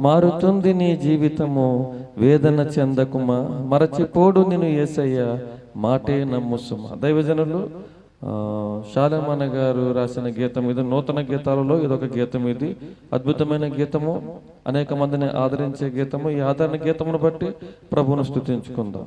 మారుతుంది నీ జీవితము వేదన చెందకుమా. మరచిపోడు నేను ఏసయ్య మాటే నమ్ముసుమా. దైవజనులు శాలమాన గారు రాసిన గీతం ఇది నూతన గీతాలలో ఇదొక గీతం ఇది. అద్భుతమైన గీతము అనేక మందిని ఆదరించే గీతము. ఈ ఆదరణ గీతమును బట్టి ప్రభువును స్థుతించుకుందాం.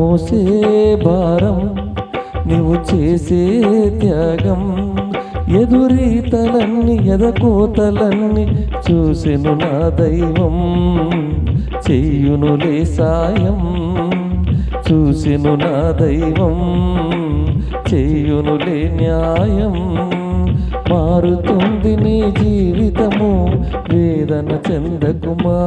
మోసే భారం నువ్వు చేసే త్యాగం. ఎదురీతలన్నీ ఎదకోతలన్నీ చూసెను నా దైవం. చెయ్యునులే సాయం చూసెను నా దైవం. చెయ్యునులే న్యాయం. మారుతుంది నీ జీవితము వేదన చందకుమా?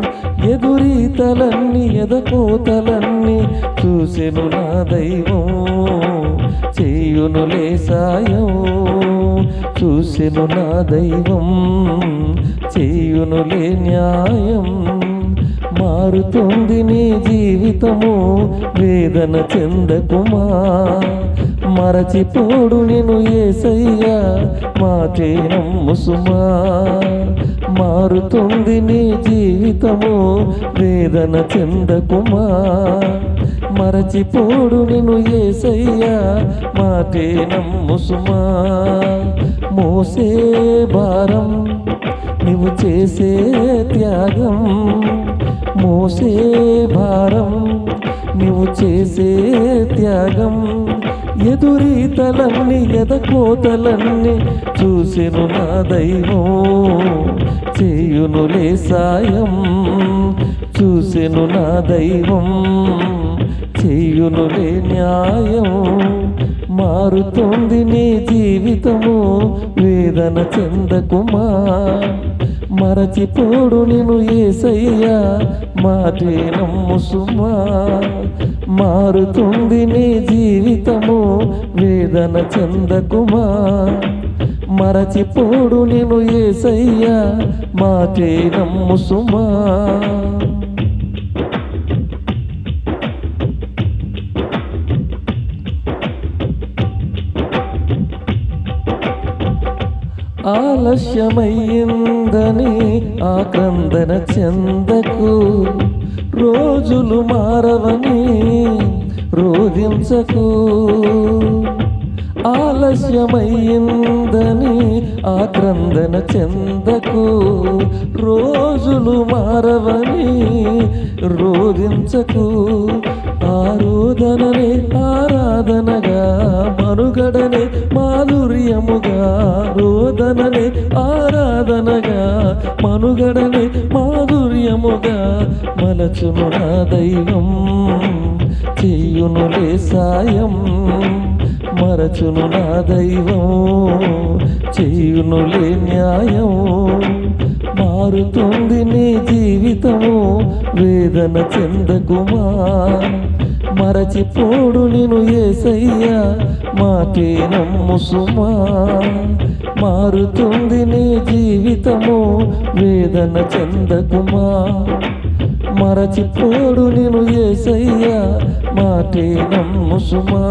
ఎదురీతలన్నీ ఎదకోతలన్నీ చూసెను నా దైవం చేయునులే సాయం. చూసెను నా దైవం చేయునులే న్యాయం. మారుతుంది నీ జీవితము వేదన చెందకుమా. మరచిపోడు నేను ఏసయ్యా మాటే నమ్ముసుమా. మారుతుంది నీ జీవితము. వేదన చెందకుమా? మరచిపోడు నిన్ను ఏసయ్యా. మాటే నమ్ముసుమా? మోసే భారం నువ్వు చేసే త్యాగం. మోసే భారం నువ్వు చేసే త్యాగం. ఎదురీతలన్నీ ఎదకోతలన్నీ చూసెను నా దైవం చేయునులే సాయం చూసెను నా దైవం చేయునులే న్యాయం. మారుతుంది నీ జీవితము వేదన చెందకుమా? మరచిపోడు నేను ఏసయ్యా మాటే నమ్ముసుమా? మారుతుంది నీ జీవితము వేదన చెందకుమా? మరచిపోడు నేను ఏసయ్యా మాటే నమ్ముసుమా ఆలస్యమయ్యిందని ఆక్రందన చెందకు రోజులు మారవని రోధించకు. ఆలస్యమయ్యిందని ఆక్రందన చెందకు రోజులు మారవని రోధించకు. ఆరోధననే ఆరాధనగా మనుగడనే మాధుర్యముగా రోదననే ఆరాధనగా మనుగడనే మాధుర్యముగా మలచును నా దైవం చెయ్యునులే సాయం. మరచును నా దైవం చెయ్యునులే న్యాయం. మారుతుంది నీ జీవితము వేదన చెందకుమా మరచిపోడు నేను ఏసయ్యా మాటే నమ్ముసుమా మారుతుంది నీ జీవితము వేదన చెందకుమా మరచిపోడు నేను ఏసయ్యా మాటే నమ్ము సుమా.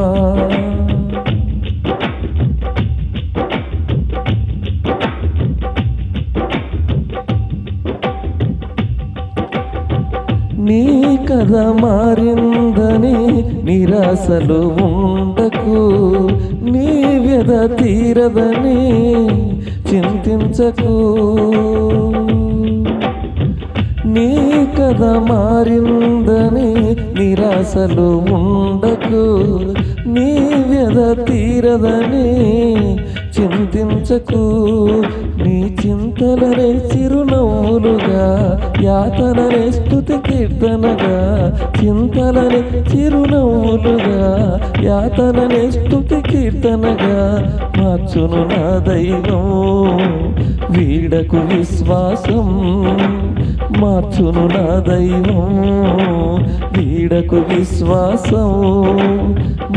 బాధ మారిందని నిరాశలు ఉండకు. నీ వ్యధ తీరదని చింతించకు. నీ కథ మారిందని నిరాశలు ఉండకు. నీ వ్యధ తీరదని చింతించకు. నీ చింతలనే చిరునవ్వులుగా యాతననే స్థుతి కీర్తనగా చింతలనే చిరునవ్వులుగా యాతననే స్థుతి కీర్తనగా మార్చును నా దైవం. వీడకు విశ్వాసం మార్చును నా దైవం. వీడకు విశ్వాసం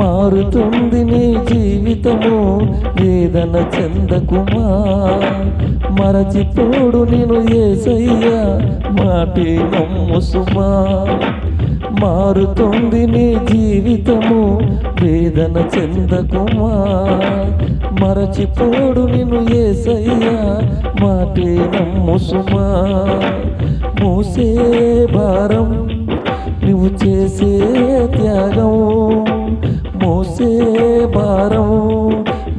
మారుతుంది నీ జీవితము. వేదన చెందకుమా? మరచిపోడు నేను ఏసయ్యా మాటే నమ్ము సుమా మారుతుంది నీ జీవితము వేదన చెందకుమా? మరచిపోడు నిన్ను ఏసయ్యా మాటే నమ్ము సుమా మూసే భారం నువ్వు చేసే త్యాగం మోసే భారం.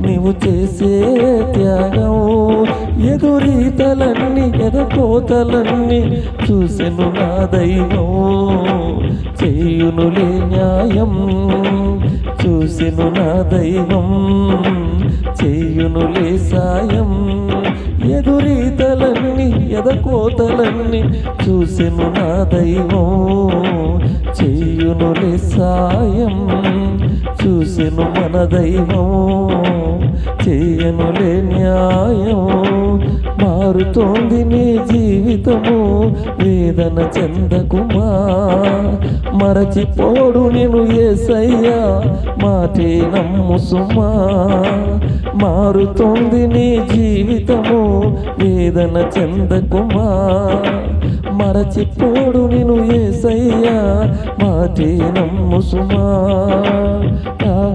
నీవు చేసే త్యాగం ఎదురీతలన్నీ ఎదకోతలన్నీ చూసెను నా దైవం. చేయునులే న్యాయం చూసెను నా దైవం. చేయునులే సాయం. ఎదురీతలన్నీ ఎదకోతలన్నీ చూసెను నా దైవం చెయ్యును సాయం చూసెను మన దైవం చెయ్యనులే న్యాయం మారుతోంది నీ జీవితము వేదన చెందకుమా. మరచిపోడు నేను ఏసయ్యా మాటే నమ్ము సుమా మారుతోంది నీ జీవితము. వేదన చందకుమా? మరచిపోడు నేను సయ్యా మాటే నమ్ము సుమా ఓ